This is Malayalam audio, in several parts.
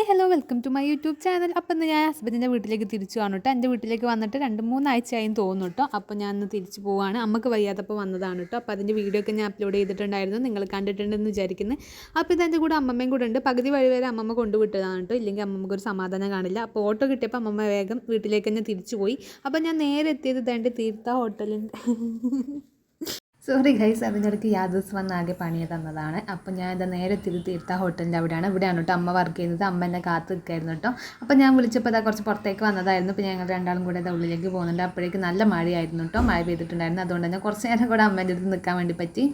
Hi hello welcome to my YouTube channel. അപ്പം ഇന്ന് ഞാൻ ഹസ്ബൻഡിന്റെ വീട്ടിലേക്ക് തിരിച്ചു വന്നു കേട്ടോ. എന്റെ വീട്ടിലേക്ക് വന്നിട്ട് രണ്ട് മൂന്നാഴ്ചയായും തോന്നുന്നു കേട്ടോ. അപ്പോൾ ഞാൻ ഇന്ന് തിരിച്ചു പോവാണ്. അമ്മയ്ക്ക് വയ്യാത്തപ്പോൾ വന്നതാണ് കേട്ടോ. അപ്പോൾ അതിന്റെ വീഡിയോ ഒക്കെ ഞാൻ അപ്ലോഡ് ചെയ്തിട്ടുണ്ടായിരുന്നു. നിങ്ങൾ കണ്ടിട്ടുണ്ടെന്ന് വിചാരിക്കുന്നു. അപ്പോൾ ഇതെന്റെ കൂടെ അമ്മമ്മയും കൂടെ ഉണ്ട്. പകുതി വഴി വരെ അമ്മമ്മ കൊണ്ടുവിട്ടതാണ് കേട്ടോ. ഇല്ലെങ്കിൽ അമ്മമ്മക്ക് ഒരു സമാധാനം കാണില്ല. അപ്പോൾ ഓട്ടോ കിട്ടിയപ്പോൾ അമ്മമ്മ വേഗം വീട്ടിലേക്ക് തന്നെ തിരിച്ചു പോയി. അപ്പോൾ ഞാൻ നേരെ എത്തിയത് തേണ്ട തീർത്ത ഹോട്ടലുണ്ട് സോറി ഗൈസ് അതിനിടയ്ക്ക് യാദസ് വന്ന് ആകെ പണി തന്നതാണ്. അപ്പോൾ ഞാൻ ഇതാ നേരെ തിരി തീർത്ത ഹോട്ടലിന്റെ അവിടെയാണ്. ഇവിടെയാണ് കേട്ടോ അമ്മ വർക്ക് ചെയ്യുന്നത്. അമ്മ എന്നെ കാത്ത് നിൽക്കായിരുന്നു കേട്ടോ. അപ്പോൾ ഞാൻ വിളിച്ചപ്പോൾ അതാ കുറച്ച് പുറത്തേക്ക് വന്നതായിരുന്നു. ഇപ്പോൾ ഞങ്ങൾ രണ്ടാളും കൂടെ ഇതാ ഉള്ളിലേക്ക് പോകുന്നുണ്ട്. അപ്പോഴേക്ക് നല്ല മഴയായിരുന്നു കേട്ടോ. മഴ പെയ്തിട്ടുണ്ടായിരുന്നു. അതുകൊണ്ട് തന്നെ കുറച്ച് നേരം കൂടെ അമ്മേന്റെ അടുത്ത് നിൽക്കാൻ വേണ്ടി പറ്റി.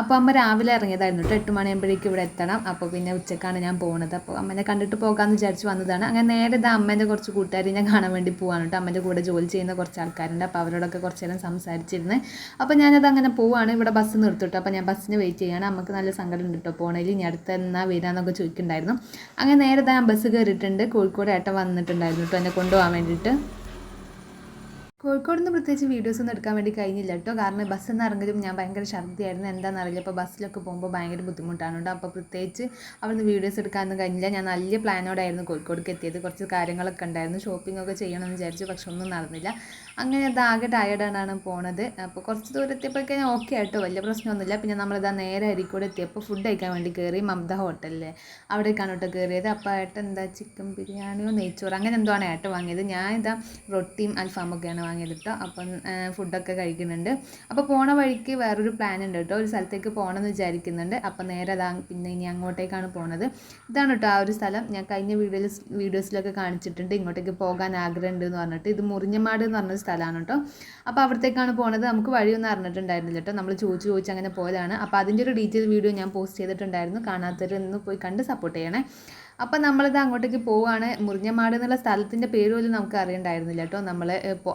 അപ്പോൾ അമ്മ രാവിലെ ഇറങ്ങിയതായിരുന്നു കേട്ടോ എട്ട് മണിയാകുമ്പോഴേക്കും ഇവിടെ എത്തണം. അപ്പോൾ പിന്നെ ഉച്ചക്കാണ് ഞാൻ പോകുന്നത് അപ്പോൾ അമ്മനെ കണ്ടിട്ട് പോകാമെന്ന് വിചാരിച്ച് വന്നതാണ്. അങ്ങനെ നേരെ ഇതാ അമ്മേന്റെ കുറച്ച് കൂട്ടുകാരെ ഞാൻ കാണാൻ വേണ്ടി പോവാണ് കേട്ടോ അമ്മേന്റെ കൂടെ ജോലി ചെയ്യുന്ന കുറച്ച് ആൾക്കാരുണ്ട്. അപ്പോൾ അവരോടൊക്കെ കുറച്ച് നേരം സംസാരിച്ചിരുന്ന്. അപ്പോൾ ഞാനത് അങ്ങനെ പോവാണ്. ഇവിടെ ബസ് നിർത്തിട്ടോ അപ്പോൾ ഞാൻ ബസ്സിന് വെയിറ്റ് ചെയ്യാണ്. അമ്മയ്ക്ക് നല്ല സങ്കടം ഉണ്ട് കേട്ടോ പോണേൽ ഇനി അടുത്ത് എന്നാ വരാമെന്നൊക്കെ ചോദിക്കുന്നുണ്ടായിരുന്നു. അങ്ങനെ നേരെ ഞാൻ ബസ് കയറിയിട്ടുണ്ട് കോഴിക്കോട് ഏട്ടൻ വന്നിട്ടുണ്ടായിരുന്നു കേട്ടോ എന്നെ കൊണ്ടുപോകാൻ വേണ്ടിയിട്ട്. കോഴിക്കോട് നിന്ന് പ്രത്യേകിച്ച് വീഡിയോസ് ഒന്നും എടുക്കാൻ വേണ്ടി കഴിഞ്ഞില്ല കേട്ടോ. കാരണം ബസ്സിൽ നിന്ന് ഇറങ്ങലും ഞാൻ ഭയങ്കര ഛർദ്ദിയായിരുന്നു എന്താണെന്നറിയില്ല അപ്പോൾ ബസ്സിലൊക്കെ പോകുമ്പോൾ ഭയങ്കര ബുദ്ധിമുട്ടാണ് കേട്ടോ. അപ്പോൾ പ്രത്യേകിച്ച് അവിടുന്ന് വീഡിയോസ് എടുക്കാനൊന്നും കഴിഞ്ഞില്ല. ഞാൻ നല്ല പ്ലാനോടായിരുന്നു കോഴിക്കോടേക്ക് എത്തിയത്. കുറച്ച് കാര്യങ്ങളൊക്കെ ഉണ്ടായിരുന്നു. ഷോപ്പിംഗ് ഒക്കെ ചെയ്യണമെന്ന് വിചാരിച്ചു. പക്ഷെ ഒന്നും നടന്നില്ല. അങ്ങനെ ആകെ ടയർഡാണ് പോണത്. അപ്പോൾ കുറച്ച് ദൂരം എത്തിയപ്പോഴേക്കും ഓക്കെ ആയിട്ടോ വലിയ പ്രശ്നമൊന്നുമില്ല. പിന്നെ നമ്മളിതാ നേരെ അരിക്കൂടെ എത്തിയപ്പോൾ ഫുഡ് കഴിക്കാൻ വേണ്ടി കയറി മമത ഹോട്ടലിലെ അവിടേക്കാണ് കേട്ടോ കയറിയത് അപ്പോൾ ഏട്ടൻ എന്താ ചിക്കൻ ബിരിയാണിയോ നെയ്ച്ചോറ് അങ്ങനെ എന്തോ ആണ് ഏട്ടൻ വാങ്ങിയത്. ഞാൻ ഇതാ റൊട്ടിയും അൽഫാമൊക്കെയാണ് വാങ്ങിയത് കേട്ടോ അപ്പം ഫുഡൊക്കെ കഴിക്കുന്നുണ്ട്. അപ്പോൾ പോണ വഴിക്ക് വേറൊരു പ്ലാൻ ഉണ്ട് കേട്ടോ ഒരു സ്ഥലത്തേക്ക് പോകണമെന്ന് വിചാരിക്കുന്നുണ്ട്. അപ്പോൾ നേരെ അതാ പിന്നെ ഇനി അങ്ങോട്ടേക്കാണ് പോണത്. ഇതാണ് കേട്ടോ ആ ഒരു സ്ഥലം. ഞാൻ കഴിഞ്ഞ വീഡിയോയിൽ വീഡിയോസിലൊക്കെ കാണിച്ചിട്ടുണ്ട്. ഇങ്ങോട്ടേക്ക് പോകാൻ ആഗ്രഹമുണ്ട് എന്ന് പറഞ്ഞിട്ട്. ഇത് മുറിഞ്ഞമാട് എന്ന് പറഞ്ഞ സ്ഥലമാണ് കേട്ടോ അപ്പോൾ അവിടത്തേക്കാണ് പോണത്. നമുക്ക് വഴിയൊന്നും അറിഞ്ഞിട്ടുണ്ടായിരുന്നില്ല കേട്ടോ നമ്മൾ ചോദിച്ച് ചോദിച്ച് അങ്ങനെ പോയതാണ്. അപ്പോൾ അതിന്റെ ഒരു ഡീറ്റെയിൽ വീഡിയോ ഞാൻ പോസ്റ്റ് ചെയ്തിട്ടുണ്ടായിരുന്നു. കാണാത്തവരിൽ നിന്ന് പോയി കണ്ട് സപ്പോർട്ട് ചെയ്യണേ. അപ്പം നമ്മളിത് അങ്ങോട്ടേക്ക് പോവുകയാണ് മുറിഞ്ഞമാട് എന്നുള്ള സ്ഥലത്തിന്റെ പേര് പോലും നമുക്ക് അറിയണ്ടായിരുന്നില്ല കേട്ടോ. നമ്മൾ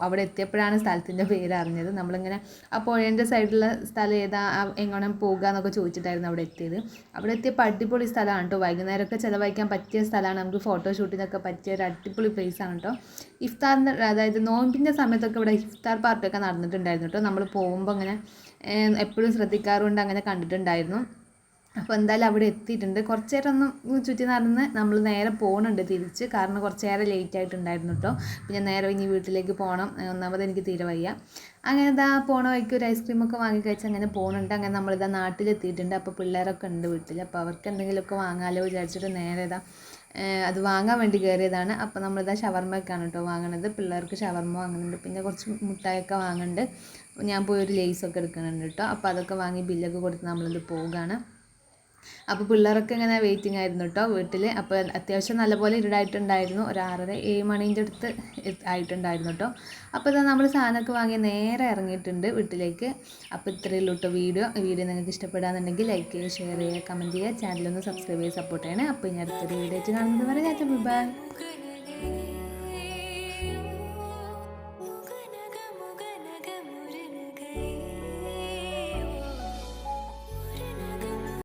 അവിടെ എത്തിയപ്പോഴാണ് സ്ഥലത്തിന്റെ പേര് അറിഞ്ഞത്. നമ്മളിങ്ങനെ ആ പുഴേന്റെ സൈഡിലുള്ള സ്ഥലം ഏതാ എങ്ങനെ പോകുക എന്നൊക്കെ ചോദിച്ചിട്ടായിരുന്നു അവിടെ എത്തിയത്. അവിടെ എത്തിയപ്പോൾ അടിപൊളി സ്ഥലമാണ് കേട്ടോ. വൈകുന്നേരമൊക്കെ ചിലവഴിക്കാൻ പറ്റിയ സ്ഥലമാണ്. നമുക്ക് ഫോട്ടോ ഷൂട്ടിനൊക്കെ പറ്റിയ ഒരു അടിപൊളി ആണ് കേട്ടോ. ഇഫ്താറിന്റെ അതായത് നോമ്പിന്റെ സമയത്തൊക്കെ ഇവിടെ ഇഫ്താർ പാർട്ടിയൊക്കെ നടന്നിട്ടുണ്ടായിരുന്നു കേട്ടോ. നമ്മൾ പോകുമ്പോൾ അങ്ങനെ എപ്പോഴും ശ്രദ്ധിക്കാറുണ്ട്. അങ്ങനെ കണ്ടിട്ടുണ്ടായിരുന്നു. അപ്പോൾ എന്തായാലും അവിടെ എത്തിയിട്ടുണ്ട്. കുറച്ച് നേരം ഒന്ന് ചുറ്റി നടന്ന് നമ്മൾ നേരെ പോകുന്നുണ്ട് തിരിച്ച്. കാരണം കുറച്ച് നേരം ലേറ്റ് ആയിട്ടുണ്ടായിരുന്നു കേട്ടോ പിന്നെ നേരെ ഇനി വീട്ടിലേക്ക് പോകണം ഒന്നാമത് എനിക്ക് തീരെ വയ്യ. അങ്ങനെ ഇതാ പോണ വഴിക്ക് ഒരു ഐസ്ക്രീമൊക്കെ വാങ്ങി കഴിച്ച് അങ്ങനെ പോകുന്നുണ്ട് അങ്ങനെ നമ്മളിതാ നാട്ടിലെത്തിയിട്ടുണ്ട്. അപ്പോൾ പിള്ളേരൊക്കെ ഉണ്ട് വീട്ടിൽ അപ്പോൾ അവർക്ക് എന്തെങ്കിലുമൊക്കെ വാങ്ങാമല്ലോ വിചാരിച്ചിട്ട് നേരെ ഇതാ അത് വാങ്ങാൻ വേണ്ടി കയറിയതാണ് അപ്പോൾ നമ്മളിതാ ഷവർമ്മയൊക്കെയാണ് കേട്ടോ വാങ്ങണത്. പിള്ളേർക്ക് ഷവർമ്മ വാങ്ങുന്നുണ്ട് പിന്നെ കുറച്ച് മുട്ടായൊക്കെ വാങ്ങുന്നുണ്ട് ഞാൻ പോയി ഒരു ലേസൊക്കെ എടുക്കുന്നുണ്ട് കേട്ടോ അപ്പോൾ അതൊക്കെ വാങ്ങി ബില്ലൊക്കെ കൊടുത്ത് നമ്മളിത് പോവുകയാണ് അപ്പോൾ പിള്ളേരൊക്കെ ഇങ്ങനെ വെയിറ്റിംഗ് ആയിരുന്നു കേട്ടോ വീട്ടിൽ അപ്പോൾ അത്യാവശ്യം നല്ലപോലെ ഇരുടായിട്ടുണ്ടായിരുന്നു. ഒരു ആറര ഏഴ് മണീന്റെ അടുത്ത് ആയിട്ടുണ്ടായിരുന്നു കേട്ടോ അപ്പോൾ ഇതാ നമ്മൾ സാധനമൊക്കെ വാങ്ങി നേരെ ഇറങ്ങിയിട്ടുണ്ട് വീട്ടിലേക്ക്. അപ്പോൾ ഇത്രയേ ഉള്ളൂ കേട്ടോ വീഡിയോ. വീഡിയോ നിങ്ങൾക്ക് ഇഷ്ടപ്പെടാന്നുണ്ടെങ്കിൽ ലൈക്ക് ചെയ്യുക ഷെയർ ചെയ്യുക കമന്റ് ചെയ്യുക. ചാനലൊന്ന് സബ്സ്ക്രൈബ് ചെയ്യുക സപ്പോർട്ട് ചെയ്യണേ. അപ്പോൾ ഇനി അടുത്തൊരു വീഡിയോ വെച്ച് കാണുന്നത് വരെ ഞാൻ ബൈ